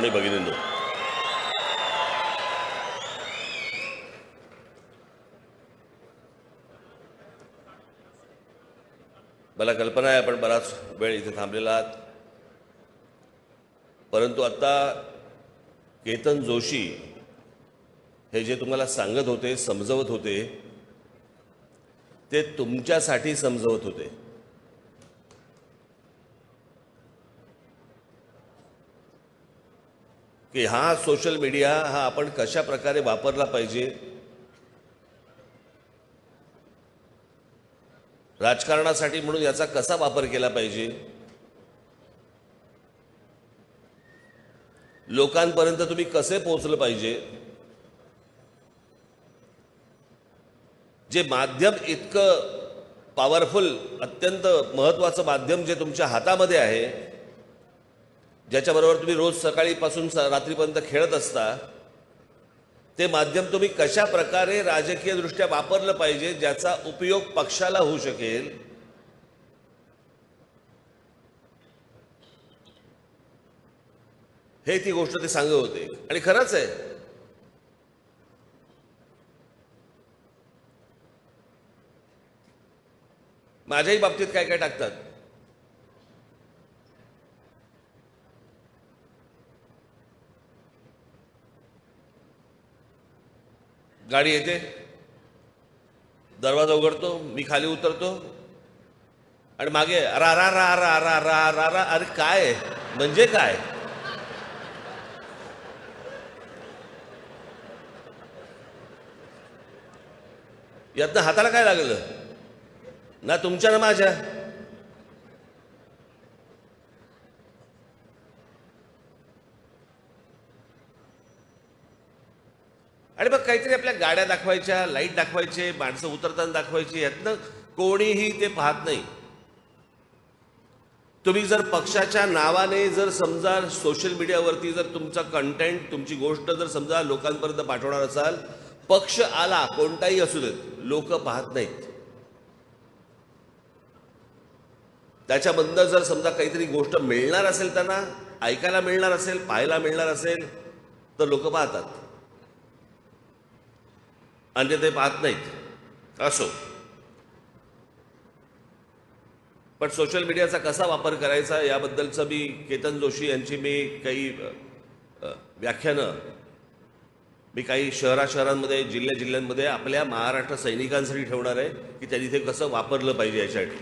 आणि भगिनींनो मला कल्पना आहे आपण बराच वेळ इथे थांबलेला आहात. परंतु आता केतन जोशी हे जे तुम्हाला सांगत होते समजवत होते ते तुमच्यासाठी समजवत होते. की हा सोशल मीडिया हा आपण कशा प्रकारे वापरला पाहिजे? राजकारणासाठी म्हणून याचा कसा वापर केला पाहिजे? लोकांपर्यंत तुम्ही कसे पोहोचलं पाहिजे? जे माध्यम इतकं पॉवरफुल अत्यंत महत्वाचं माध्यम जे तुमच्या हातामध्ये आहे ज्याच्याबरोबर तुम्ही रोज सकाळीपासून रात्रीपर्यंत खेळत असता ते माध्यम तुम्ही कशा प्रकारे राजकीय दृष्ट्या वापरलं पाहिजे ज्याचा उपयोग पक्षाला होऊ शकेल? हे ती गोष्ट ते सांगत होते. आणि खरंच आहे. माझ्याही बाबतीत काय काय टाकतात? गाडी येते. दरवाजा उघडतो मी खाली उतरतो. आणि मागे रा रा रा रा रा रा रा रा अरे काय? म्हणजे काय? यातनं हाताला काय लागलं? ना तुमच्या ना माझ्या? आणि मग काहीतरी आपल्या गाड्या दाखवायच्या लाइट दाखवायचे माणसं उतरताना दाखवायची यातनं कोणीही ते पाहत नाही. तुम्ही जर पक्षाच्या नावाने जर समजा सोशल मीडियावरती जर तुमचा कंटेंट तुमची गोष्ट जर समजा लोकांपर्यंत पाठवणार असाल पक्ष आला कोणताही असू देत लोक पाहत नाहीत. त्याच्याबद्दल जर समजा काहीतरी गोष्ट मिळणार असेल त्यांना ऐकायला मिळणार असेल पाहायला मिळणार असेल तर लोक पाहतात. अन्य ते पाहत नाहीत. असो. पण सोशल मीडियाचा कसा वापर करायचा याबद्दलचं मी केतन जोशी यांची मी काही व्याख्यानं मी काही शहरा शहरांमध्ये जिल्ह्या जिल्ह्यांमध्ये आपल्या महाराष्ट्र सैनिकांसाठी ठेवणार आहे की त्यांनी ते कसं वापरलं पाहिजे यासाठी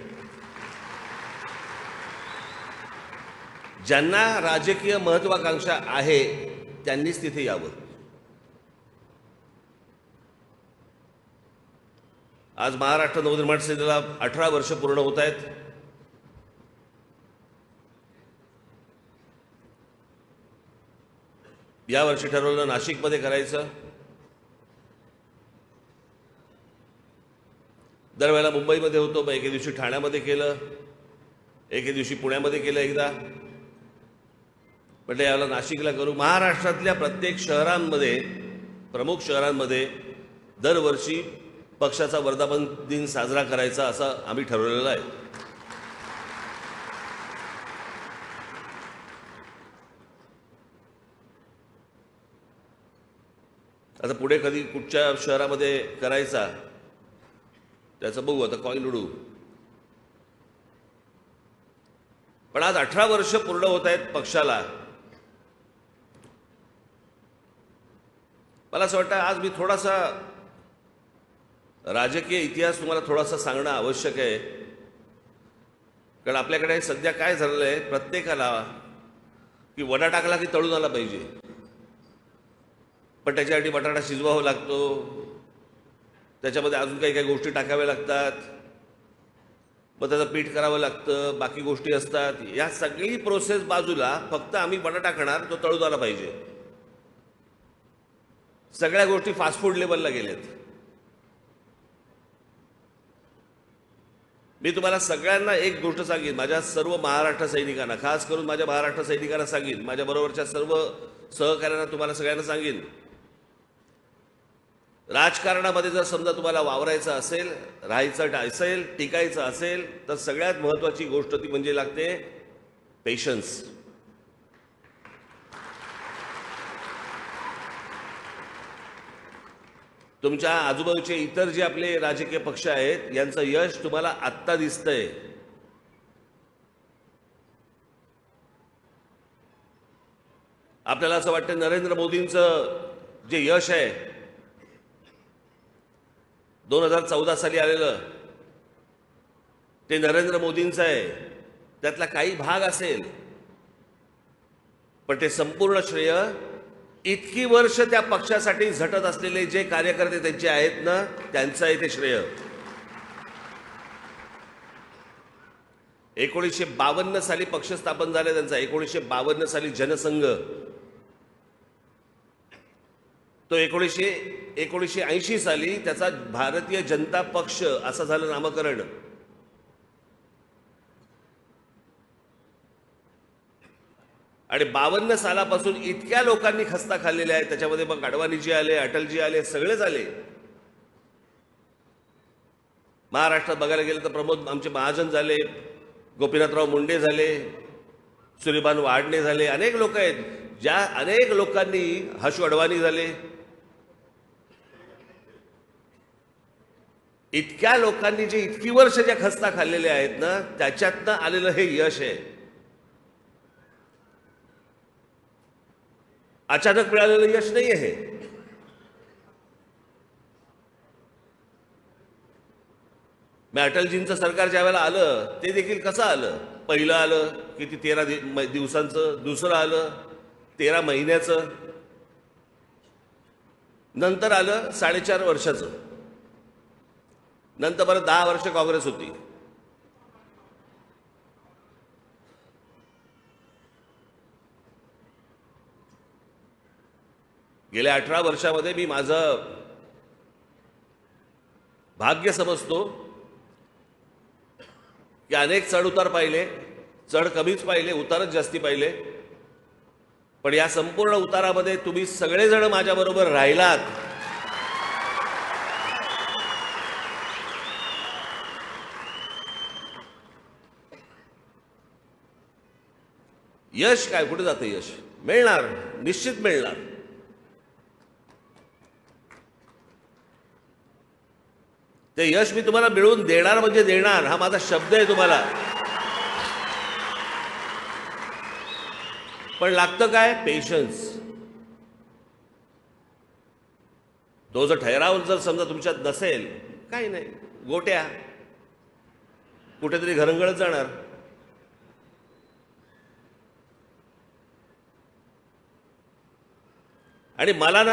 ज्यांना राजकीय महत्वाकांक्षा आहे त्यांनीच तिथे यावं. आज महाराष्ट्र नवनिर्माण सेनेला अठरा वर्ष पूर्ण होत आहेत. यावर्षी ठरवलं नाशिकमध्ये करायचं. दरवेळेला मुंबईमध्ये होतो मग एके दिवशी ठाण्यामध्ये केलं एके दिवशी पुण्यामध्ये केलं एकदा. म्हटलं याला नाशिकला करू. महाराष्ट्रातल्या प्रत्येक शहरांमध्ये प्रमुख शहरांमध्ये दरवर्षी पक्षाचा वर्धापन दिन साजरा करायचा असा आम्ही ठरवलेला आहे. आता पुढे कधी कुठच्या शहरामध्ये करायचा त्याचं बघू आता कॉईन उडू. पण आज अठरा वर्ष पूर्ण होत आहेत पक्षाला. मला असं वाटतं आज मी थोडासा राजकीय इतिहास तुम्हाला थोडासा सांगणं आवश्यक आहे. कारण आपल्याकडे सध्या काय झालेलं आहे प्रत्येकाला की वडा टाकला की तळून आला पाहिजे. पण त्याच्यासाठी बटाटा शिजवावा लागतो. त्याच्यामध्ये अजून काही काही गोष्टी टाकाव्या लागतात. मग त्याचं पीठ करावं लागतं बाकी गोष्टी असतात. या सगळी प्रोसेस बाजूला फक्त आम्ही बटा टाकणार तो तळून आला पाहिजे. सगळ्या गोष्टी फास्ट फूड लेवलला गेल्यात मी तुम्हाला सगळ्यांना एक गोष्ट सांगेन. माझ्या सर्व महाराष्ट्र सैनिकांना खास करून माझ्या महाराष्ट्र सैनिकांना सांगेन. माझ्या बरोबरच्या सर्व सहकार्यांना तुम्हाला सगळ्यांना सांगेन. राजकारणामध्ये जर समजा तुम्हाला वावरायचं असेल राहायचं असेल टिकायचं असेल तर सगळ्यात महत्त्वाची गोष्ट ती म्हणजे लागते पेशन्स तुमच्या आजूबाजूचे इतर जे आपले राजकीय पक्ष आहेत यांचं यश तुम्हाला आत्ता दिसतंय. आपल्याला असं वाटतं नरेंद्र मोदींचं जे यश आहे दोन हजार चौदा साली आलेलं ते नरेंद्र मोदींचं आहे. त्यातला काही भाग असेल पण ते संपूर्ण श्रेय इतकी वर्ष त्या पक्षासाठी झटत असलेले जे कार्यकर्ते त्यांचे आहेत ना त्यांचं आहे ते श्रेय. एकोणीसशे बावन्न साली पक्ष स्थापन झाले त्यांचा एकोणीसशे बावन्न साली जनसंघ. तो एकोणीसशे एकोणीसशे ऐंशी साली त्याचा भारतीय जनता पक्ष असं झालं नामकरण. आणि बावन्न सालापासून इतक्या लोकांनी खस्ता खाल्लेल्या आहेत. त्याच्यामध्ये मग अडवाणीजी आले अटलजी आले सगळेच आले. महाराष्ट्रात बघायला गेलं तर प्रमोद आमचे महाजन झाले गोपीनाथराव मुंडे झाले सूर्यभान वाडणे झाले अनेक लोक आहेत. ज्या अनेक लोकांनी हशू अडवाणी झाले. इतक्या लोकांनी जे इतकी वर्ष ज्या खस्ता खाल्लेल्या आहेत ना त्याच्यातनं आलेलं हे यश आहे. अचानक मिळालेलं यश नाही आहे. मग अटलजींचं सरकार ज्या वेळेला आलं ते देखील कसं आलं? पहिलं आलं किती तेरा दिवसांचं दुसरं आलं तेरा महिन्याचं. नंतर आलं साडेचार वर्षाचं. नंतर परत दहा वर्ष काँग्रेस होती. गेल्या अठरा वर्षामध्ये मी माझं भाग्य समजतो की अनेक चढ उतार पाहिले चढ कमीच पाहिले उतारच जास्ती पाहिले. पण या संपूर्ण उतारामध्ये तुम्ही सगळेजण माझ्याबरोबर राहिलात. यश काय? कुठे जातं यश? मिळणार निश्चित मिळणार. ते यश मी तुम्हाला मिळवून देणार म्हणजे देणार. हा माझा शब्द आहे तुम्हाला. पण लागतं काय? पेशन्स तो जर ठहराव जर समजा तुमच्यात नसेल काही नाही. गोट्या. कुठेतरी घरंगळत जाणार. आणि मला ना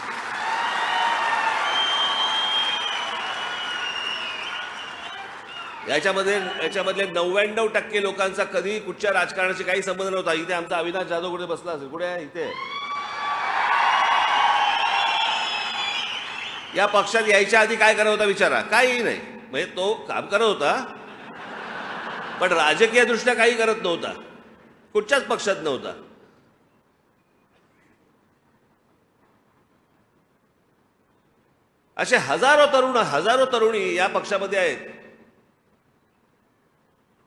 याच्यामध्ये याच्यामधले नव्याण्णव टक्के लोकांचा कधी कुठच्या राजकारणाशी काही संबंध नव्हता. इथे आमचा अविनाश जाधव कुठे बसला असेल? कुठे आहे? इथे. या पक्षात यायच्या आधी काय करत होता विचारा. काही नाही. म्हणजे तो काम करत होता. पण राजकीय दृष्ट्या काही करत नव्हता. कुठच्याच पक्षात नव्हता. असे हजारो तरुण हजारो तरुणी या पक्षामध्ये आहेत.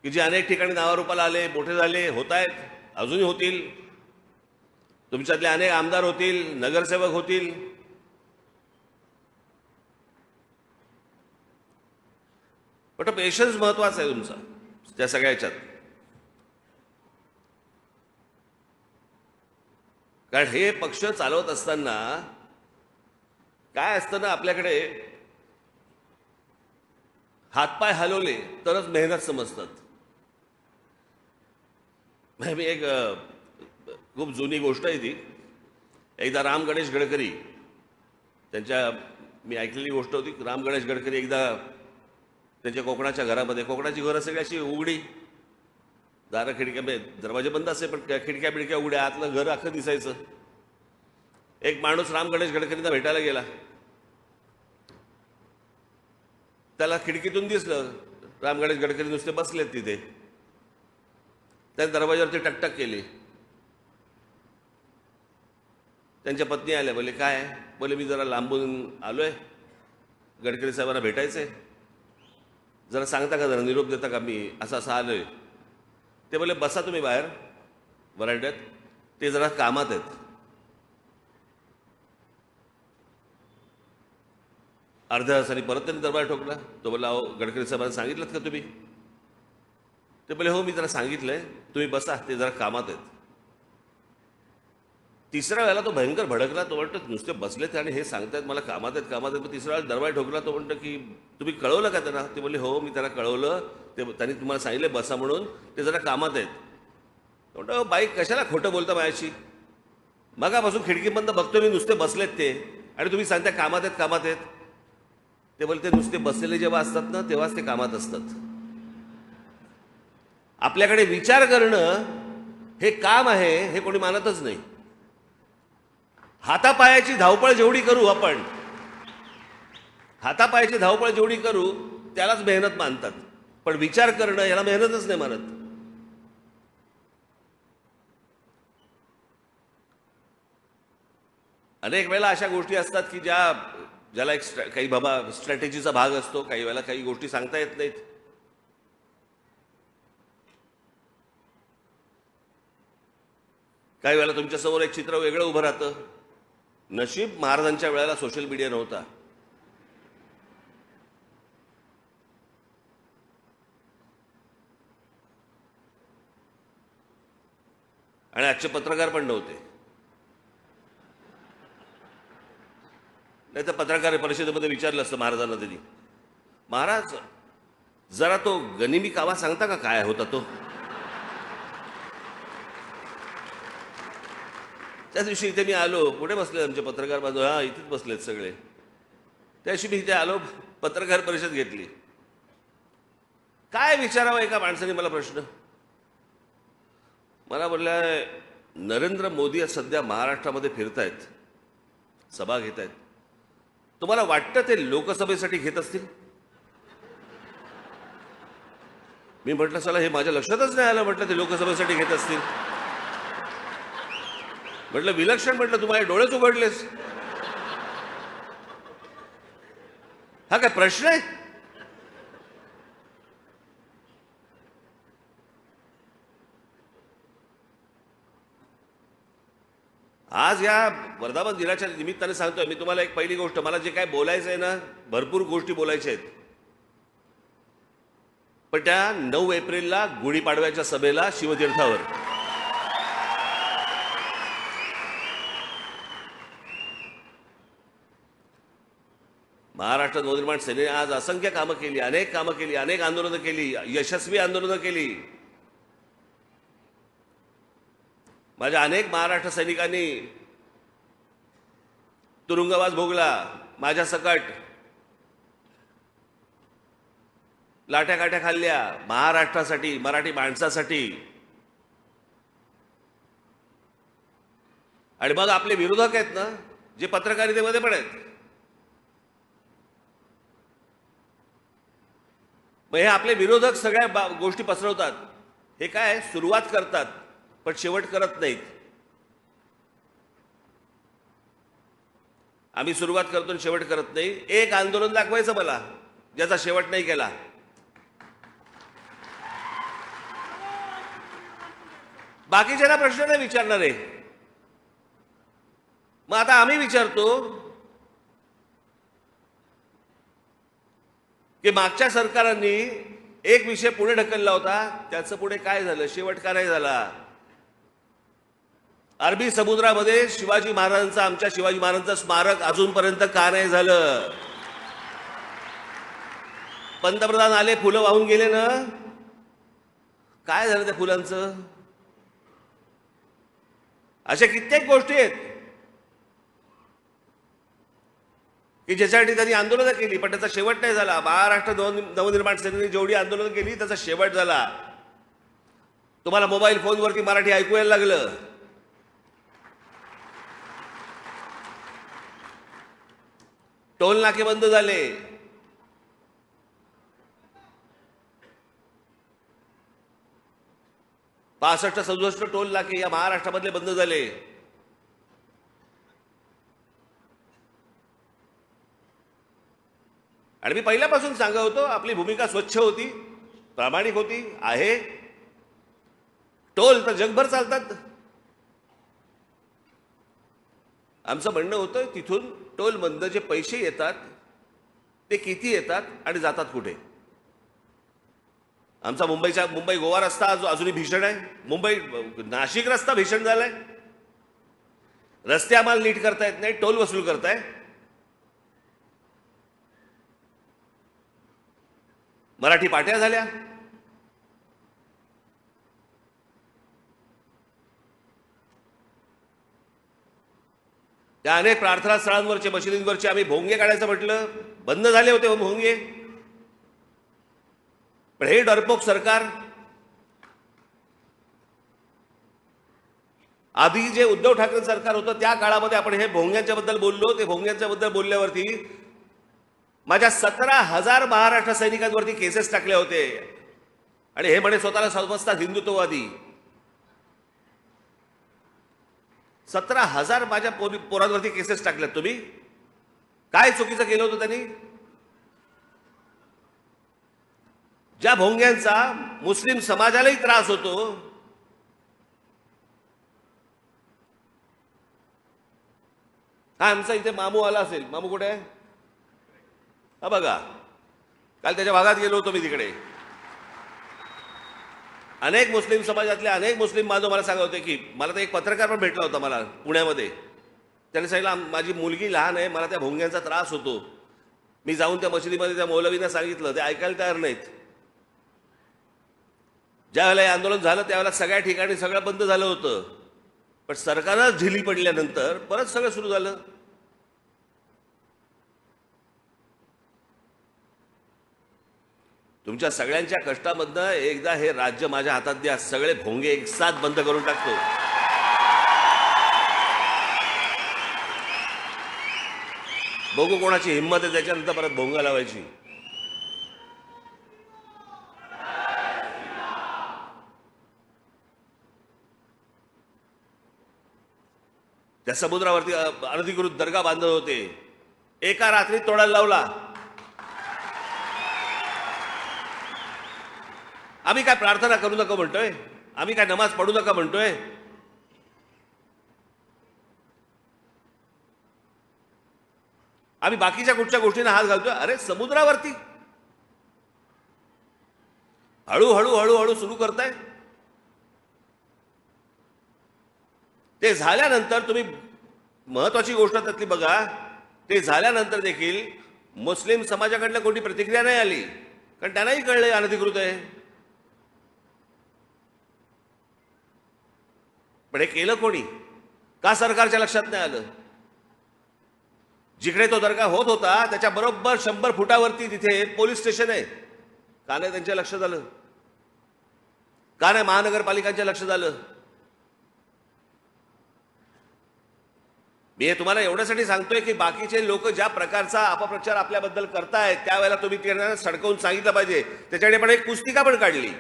की जे अनेक ठिकाणी नावारूपाला आले मोठे झाले होत आहेत अजूनही होतील. तुमच्यातले अनेक आमदार होतील नगरसेवक होतील. पण पेशन्स महत्त्वाचा आहे तुमचा त्या सगळ्या ह्याच्यात. कारण हे पक्ष चालवत असताना काय असतं ना आपल्याकडे हातपाय हलवले तरच मेहनत समजतात. मी एक खूप जुनी गोष्ट आहे ती. एकदा राम गणेश गडकरी त्यांच्या मी ऐकलेली गोष्ट होती राम गणेश गडकरी एकदा त्यांच्या कोकणाच्या घरामध्ये कोकणाची घरं सगळी अशी उघडी. दारं खिडक्या म्हणजे दरवाजे बंद असे पण खिडक्या बिडक्या उघड्या आतलं घर अख्खं दिसायचं. एक माणूस राम गणेश गडकरींना भेटायला गेला. त्याला खिडकीतून दिसलं. राम गणेश गडकरी नुसते बसलेत तिथे. त्या दरवाजावरती टकटक केली. त्यांच्या पत्नी आल्या बोले काय? बोले मी जरा लांबून आलोय. गडकरी साहेबांना भेटायचंय. जरा सांगता का जरा? निरोप देता का? मी असं असं आलोय. ते बोले बसा तुम्ही बाहेर वरांड्यात. ते जरा कामात आहेत. अर्ध्या तासाने परत त्यांनी दरबार ठोकला. तो बोला अहो गडकरी साहेबांना सांगितलं का तुम्ही? ते बोले हो मी त्यांना सांगितलंय तुम्ही बसा ते जरा कामात आहेत. तिसऱ्या वेळेला तो भयंकर भडकला तो म्हणतो नुसते बसलेत आणि हे सांगतायत मला कामात आहेत कामात आहेत. मग तिसऱ्या वेळेला दरवाजा ठोकला तो म्हणतो की तुम्ही कळवलं का त्यांना? ते बोलले हो मी त्यांना कळवलं ते त्यांनी तुम्हाला सांगितलं बसा म्हणून ते जरा कामात आहेत. तो म्हणतो बाई कशाला खोटं बोलता माझ्याशी? मगापासून खिडकी बंद बघतो मी नुसते बसलेत ते. आणि तुम्ही सांगता कामात आहेत कामात आहेत. ते बोलते नुसते बसलेले जेव्हा असतात ना तेव्हाच ते कामात असतात. आपल्याकडे विचार करणं हे काम आहे हे कोणी मानतच नाही. हातापायाची धावपळ जेवढी करू आपण हातापायाची धावपळ जेवढी करू त्यालाच मेहनत मानतात. पण विचार करणं याला मेहनतच नाही मानत. अनेक वेळेला अशा गोष्टी असतात की ज्या ज्याला एक काही बाबा स्ट्रॅटेजीचा भाग असतो काही वेळेला काही गोष्टी सांगता येत नाहीत. काही वेळेला तुमच्यासमोर एक चित्र वेगळं उभं राहतं. नशीब महाराजांच्या वेळेला सोशल मीडिया नव्हता. आणि आजचे पत्रकार पण नव्हते. नाही तर पत्रकार परिषदेमध्ये विचारलं असतं महाराजांना त्यांनी. महाराज जरा तो गनिमी कावा सांगता का काय होता तो? त्या दिवशी इथे मी आलो. कुठे बसले आमचे पत्रकार बाजू. हा इथेच बसलेत सगळे. त्या दिवशी मी इथे आलो पत्रकार परिषद घेतली. काय विचारावं एका माणसाने मला प्रश्न? मला बोलल्या नरेंद्र मोदी आज सध्या महाराष्ट्रामध्ये फिरतायत सभा घेत आहेत तुम्हाला वाटतं ते लोकसभेसाठी घेत असतील? मी म्हटलं चला हे माझ्या लक्षातच नाही आलं म्हटलं ते लोकसभेसाठी घेत असतील. म्हटलं विलक्षण म्हटलं तुम्हाला डोळेच उघडलेस. हा काय प्रश्न आहे? आज या वर्धापन दिनाच्या निमित्ताने सांगतोय मी तुम्हाला एक पहिली गोष्ट मला जे काय बोलायचं आहे ना भरपूर गोष्टी बोलायच्या आहेत. पण त्या नऊ एप्रिलला गुढीपाडव्याच्या सभेला शिवतीर्थावर. महाराष्ट्र नवनिर्माण सेनेने आज असंख्य कामं केली अनेक कामं केली अनेक आंदोलनं केली यशस्वी आंदोलनं केली. माझ्या अनेक महाराष्ट्र सैनिकांनी तुरुंगवास भोगला माझ्या सकट लाट्या काट्या खाल्ल्या महाराष्ट्रासाठी मराठी माणसासाठी. आणि मग आपले विरोधक आहेत ना जे पत्रकारितेमध्ये पण आहेत. मग हे आपले विरोधक सगळ्या बा- गोष्टी पसरवतात. हे काय? सुरुवात करतात पण शेवट करत नाहीत. आम्ही सुरुवात करतो आणि शेवट करत नाही. एक आंदोलन दाखवायचं मला ज्याचा शेवट नाही केला. बाकीच्यांना प्रश्न नाही विचारणार. आहे मग आता आम्ही विचारतो की मागच्या सरकारांनी एक विषय पुढे ढकलला होता. त्याचं पुढे काय झालं? शेवट का नाही झाला. अरबी समुद्रामध्ये शिवाजी महाराजांचं आमच्या शिवाजी महाराजांचं स्मारक अजूनपर्यंत का नाही झालं? पंतप्रधान आले फुलं वाहून गेले ना? काय झालं त्या फुलांचं? अशा कित्येक गोष्टी आहेत. की ज्याच्यासाठी त्यांनी आंदोलनं केली पण त्याचा शेवट नाही झाला. महाराष्ट्र दोन नवनिर्माण सेनेने जेवढी आंदोलनं केली त्याचा शेवट झाला. तुम्हाला मोबाईल फोनवरती मराठी ऐकू यायला लागलं. टोल नाके बंद झाले. पासष्ट सदुसष्ट टोल नाके या महाराष्ट्रामधले बंद झाले. आणि मी पहिल्यापासून सांगत होतो आपली भूमिका स्वच्छ होती प्रामाणिक होती आहे. टोल तर जगभर चालतात. आमचं म्हणणं होतं तिथून टोल बंद जे पैसे येतात ते किती येतात आणि जातात कुठे? आमचा मुंबईचा मुंबई गोवा रस्ता अजून अजूनही भीषण आहे. मुंबई नाशिक रस्ता भीषण झालाय. रस्ते आम्हाला नीट करता येत नाही टोल वसूल करताय. मराठी पाट्या झाल्या. त्या अनेक प्रार्थना स्थळांवरचे मशिदींवरचे आम्ही भोंगे काढायचं म्हटलं. बंद झाले होते हो भोंगे. पण हे डरपोक सरकार आधी जे उद्धव ठाकरे सरकार होतं त्या काळामध्ये आपण हे भोंग्यांच्या बद्दल बोललो. ते भोंग्यांच्या बद्दल बोलल्यावरती माझ्या सतरा हजार महाराष्ट्र सैनिकांवरती केसेस टाकले होते. आणि हे म्हणे स्वतःला समजतात हिंदुत्ववादी. सतरा हजार माझ्या पोरी पोरांवरती केसेस टाकल्यात तुम्ही? काय चुकीचं केलं होतं त्यांनी? ज्या भोंग्यांचा मुस्लिम समाजालाही त्रास होतो हा आमचा इथे मामू आला असेल. मामू कुठे आहे? हा बघा. काल त्याच्या भागात गेलो होतो मी तिकडे. अनेक मुस्लिम समाजातले अनेक मुस्लिम बांधव मला सांगत होते की मला तर एक पत्रकार पण भेटला होता मला पुण्यामध्ये. त्याने सांगितलं माझी मुलगी लहान आहे मला त्या भोंग्यांचा त्रास होतो. मी जाऊन त्या मशिदीमध्ये त्या मौलवींना सांगितलं ते ऐकायला तयार नाहीत. ज्या वेळेला हे आंदोलन झालं त्यावेळेला सगळ्या ठिकाणी सगळं बंद झालं होतं. पण सरकारच झिली पडल्यानंतर परत सगळं सुरू झालं. तुमच्या सगळ्यांच्या कष्टामधनं एकदा हे राज्य माझ्या हातात द्या. सगळे भोंगे एक साथ बंद करून टाकतो. बघू कोणाची हिंमत आहे त्याच्यानंतर परत भोंगा लावायची. त्या समुद्रावरती अनधिकृत दर्गा बांधत होते. एका रात्रीत तोडायला लावला. आम्ही काय प्रार्थना करू नका म्हणतोय? आम्ही काय नमाज पडू नका म्हणतोय? आम्ही बाकीच्या कुठच्या गोष्टींना हात घालतोय? अरे समुद्रावरती. हळूहळू हळूहळू सुरू करताय. ते झाल्यानंतर तुम्ही महत्वाची गोष्ट त्यातली बघा. ते झाल्यानंतर देखील मुस्लिम समाजाकडनं कोणती प्रतिक्रिया नाही आली. कारण त्यांनाही कळलं अनधिकृत आहे. पण हे केलं कोणी? का सरकारच्या लक्षात नाही आलं? जिकडे तो दर्गा होत होता त्याच्या बरोबर शंभर फुटावरती तिथे पोलीस स्टेशन आहे. का नाही त्यांच्या लक्षात आलं? का नाही महानगरपालिकांच्या लक्षात आलं? मी हे तुम्हाला एवढ्यासाठी सांगतोय की बाकीचे लोक ज्या प्रकारचा अपप्रचार आपल्याबद्दल करतायत त्यावेळेला तुम्ही त्यांना सडकवून सांगितलं पाहिजे. त्याच्याकडे पण एक पुस्तिका पण काढली?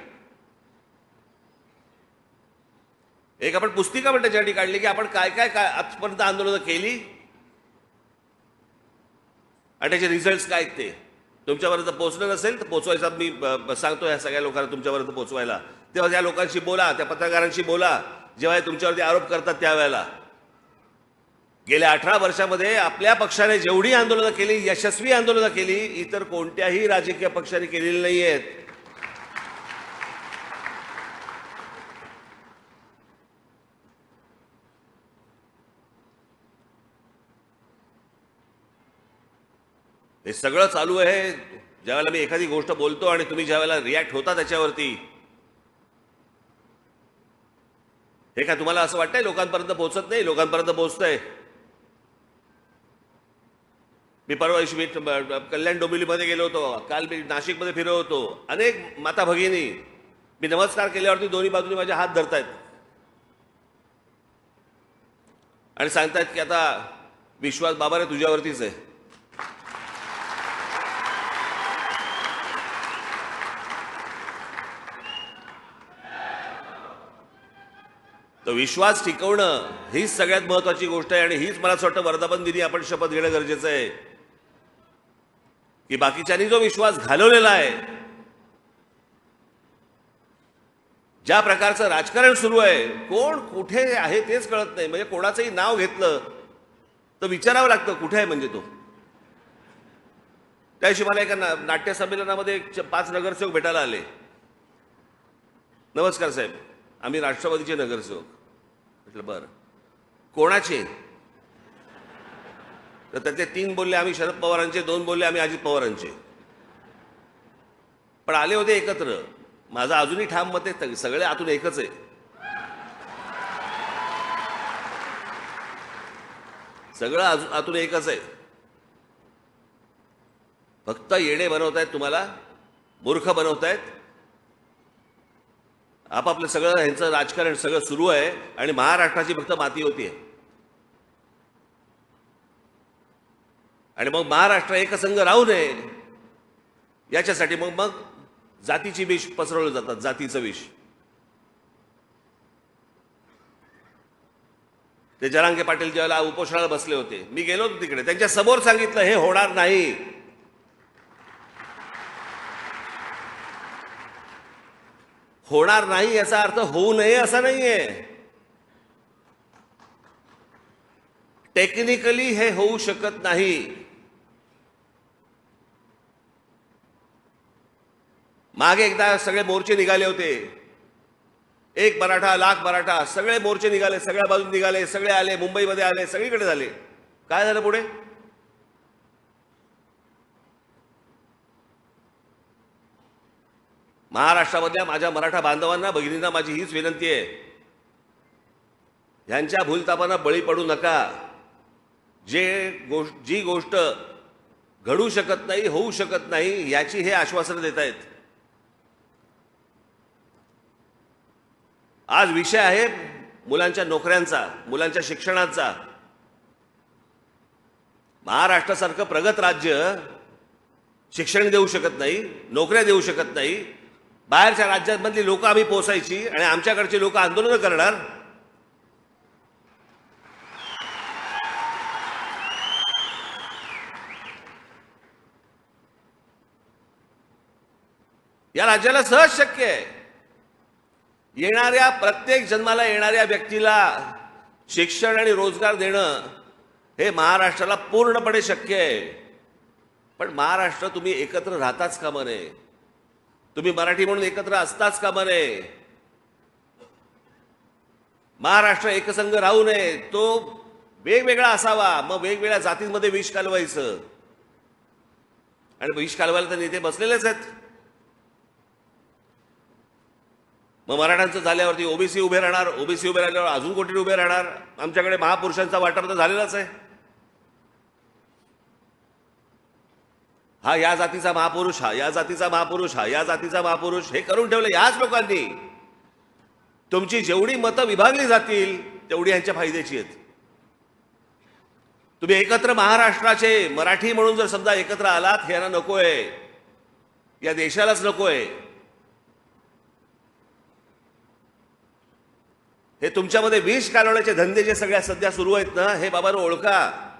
एक आपण पुस्तिका पण त्याच्यासाठी काढली की आपण काय काय काय आजपर्यंत आंदोलनं केली? आणि त्याचे रिझल्ट काय ते? तुमच्यापर्यंत पोहोचलं नसेल तर पोचवायचा मी सांगतो ह्या सगळ्या लोकांना तुमच्यापर्यंत पोचवायला तेव्हा त्या लोकांशी बोला त्या पत्रकारांशी बोला. जेव्हा तुमच्यावरती आरोप करतात त्यावेळेला. गेल्या अठरा वर्षामध्ये आपल्या पक्षाने जेवढी आंदोलनं केली यशस्वी आंदोलनं केली इतर कोणत्याही राजकीय पक्षाने केलेली नाही आहेत हे सगळं चालू आहे. ज्यावेळेला मी एखादी गोष्ट बोलतो आणि तुम्ही ज्यावेळेला रिॲक्ट होता त्याच्यावरती. हे काय तुम्हाला असं वाटतंय लोकांपर्यंत पोहोचत नाही? लोकांपर्यंत पोहोचतंय. मी परवा दिवशी मी कल्याण डोंबिवलीमध्ये गेलो होतो. काल मी नाशिकमध्ये फिरलो होतो. अनेक माता भगिनी मी नमस्कार केल्यावरती दोन्ही बाजूनी माझे हात धरतायत. आणि सांगतायत की आता विश्वास बाबा रे तुझ्यावरतीच आहे. तर विश्वास टिकवणं हीच सगळ्यात महत्वाची गोष्ट आहे आणि हीच मला असं वाटतं वर्धापन दिनी आपण शपथ घेणं गरजेचं आहे. की बाकीच्यांनी जो विश्वास घालवलेला आहे ज्या प्रकारचं राजकारण सुरू आहे कोण कुठे आहे तेच कळत नाही. म्हणजे कोणाचंही नाव घेतलं तर विचारावं लागतं कुठे आहे म्हणजे तो. त्याशिवाय मला एका ना- नाट्य संमेलनामध्ये च- पाच नगरसेवक भेटायला आले. नमस्कार साहेब. आम्ही राष्ट्रवादीचे नगरसेवक. म्हटलं बरं. कोणाचे? तर त्याचे तीन बोलले आम्ही शरद पवारांचे. दोन बोलले आम्ही अजित पवारांचे. पण आले होते एकत्र. माझं अजूनही ठाम मत आहे सगळे आतून एकच आहे. सगळं अजून आतून एकच आहे. फक्त येणे बनवतायत तुम्हाला मूर्ख बनवतायत आपापलं सगळं ह्यांचं राजकारण सगळं सुरू आहे आणि महाराष्ट्राची फक्त माती होतीये. आणि मग महाराष्ट्र एकसंघ राहू नये याच्यासाठी मग मग जातीची विष पसरवलं जातात जातीचं विष. ते जरांगे पाटील ज्यावेळेला उपोषणाला बसले होते मी गेलो होतो तिकडे त्यांच्यासमोर सांगितलं हे होणार नाही. होणार नाही याचा अर्थ होऊ नये असा नाहीये. टेक्निकली हे होऊ शकत नाही. मागे एकदा सगळे मोर्चे निघाले होते. एक मराठा लाख मराठा सगळे मोर्चे निघाले सगळ्या बाजून निघाले सगळे आले मुंबईमध्ये आले सगळीकडे झाले. काय झालं पुढे? महाराष्ट्रामधल्या माझ्या मराठा बांधवांना भगिनींना माझी हीच विनंती आहे. ह्यांच्या भूलतापांना बळी पडू नका. जे गोष्ट जी गोष्ट घडू शकत नाही होऊ शकत नाही याची हे आश्वासन देत आहेत. आज विषय आहे मुलांच्या नोकऱ्यांचा मुलांच्या शिक्षणाचा. महाराष्ट्रासारखं प्रगत राज्य शिक्षण देऊ शकत नाही नोकऱ्या देऊ शकत नाही बाहेरच्या राज्यांमधली लोक आम्ही पोचायची आणि आमच्याकडचे लोक आंदोलनं करणार? या राज्याला सहज शक्य आहे. येणाऱ्या प्रत्येक जन्माला येणाऱ्या व्यक्तीला शिक्षण आणि रोजगार देणं हे महाराष्ट्राला पूर्णपणे शक्य आहे. पण महाराष्ट्र तुम्ही एकत्र राहताच कामा नये. तुम्ही मराठी म्हणून एकत्र असताच का नये महाराष्ट्र एकसंघ राहू नये तो वेगवेगळा असावा मग वेगवेगळ्या जातींमध्ये विष कालवायचं. आणि विष कालवायला तर नेते बसलेलेच आहेत. मग मराठ्यांचं झाल्यावरती ओबीसी उभे राहणार ओबीसी उभे राहिल्यावर अजून कोठे उभे राहणार? आमच्याकडे महापुरुषांचा वाटार तर झालेलाच आहे. हा या जातीचा महापुरुष हा या जातीचा महापुरुष हा या जातीचा महापुरुष हे करून ठेवलं याच लोकांनी. तुमची जेवढी मतं विभागली जातील तेवढी ह्यांच्या फायद्याची आहेत. तुम्ही एकत्र महाराष्ट्राचे मराठी म्हणून जर समजा एकत्र आलात हे यांना नकोय. या देशालाच नकोय. हे तुमच्यामध्ये विष कालवण्याचे धंदे जे सगळ्या सध्या सुरू आहेत ना हे बाबा ओळखा.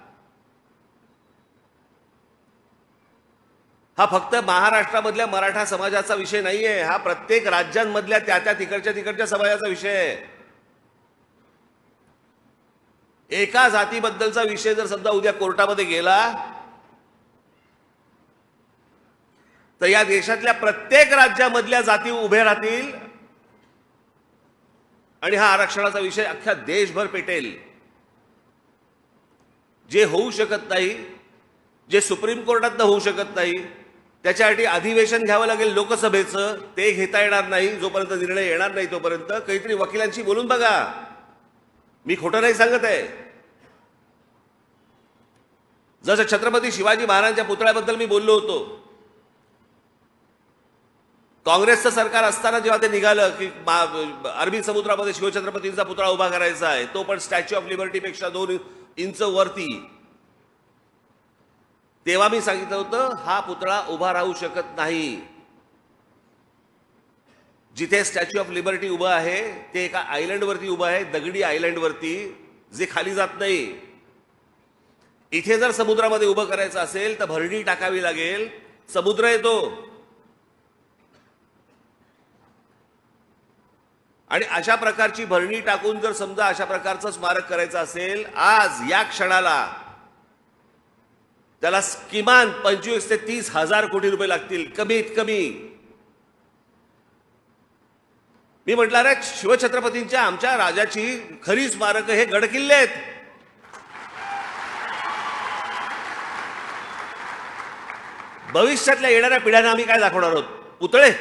हा फक्त महाराष्ट्रामधल्या मराठा समाजाचा विषय नाहीये. हा प्रत्येक राज्यांमधल्या त्या त्या तिकडच्या तिकडच्या समाजाचा विषय आहे. एका जातीबद्दलचा विषय जर समजा उद्या कोर्टामध्ये गेला तर या देशातल्या प्रत्येक राज्यामधल्या जाती उभे राहतील आणि हा आरक्षणाचा विषय अख्ख्या देशभर पेटेल. जे होऊ शकत नाही जे सुप्रीम कोर्टात होऊ शकत नाही त्याच्यासाठी अधिवेशन घ्यावं लागेल लोकसभेचं ते घेता येणार नाही जोपर्यंत निर्णय येणार नाही तोपर्यंत. काहीतरी वकिलांशी बोलून बघा. मी खोटं नाही सांगत आहे. जसं छत्रपती शिवाजी महाराजांच्या पुतळ्याबद्दल मी बोललो होतो. काँग्रेसचं सरकार असताना जेव्हा ते निघालं की अरबी समुद्रामध्ये शिवछत्रपतींचा पुतळा उभा करायचा आहे तो पण स्टॅच्यू ऑफ लिबर्टीपेक्षा दोन इंच वरती. तेव्हा मी सांगितलं होतं हा पुतळा उभा राहू शकत नाही. जिथे स्टॅच्यू ऑफ लिबर्टी उभं आहे ते एका आयलंडवरती उभं आहे दगडी आयलंडवरती जे खाली जात नाही. इथे जर समुद्रामध्ये उभं करायचं असेल तर भरणी टाकावी लागेल. समुद्र येतो आणि अशा प्रकारची भरणी टाकून जर समजा अशा प्रकारचं स्मारक करायचं असेल आज या क्षणाला त्याला किमान पंचवीस ते तीस हजार कोटी रुपये लागतील कमीत कमी. मी म्हटलं रे शिवछत्रपतींच्या आमच्या राजाची खरी स्मारक हे गडकिल्ले आहेत. भविष्यातल्या येणाऱ्या पिढ्यांना आम्ही काय दाखवणार आहोत? पुतळे.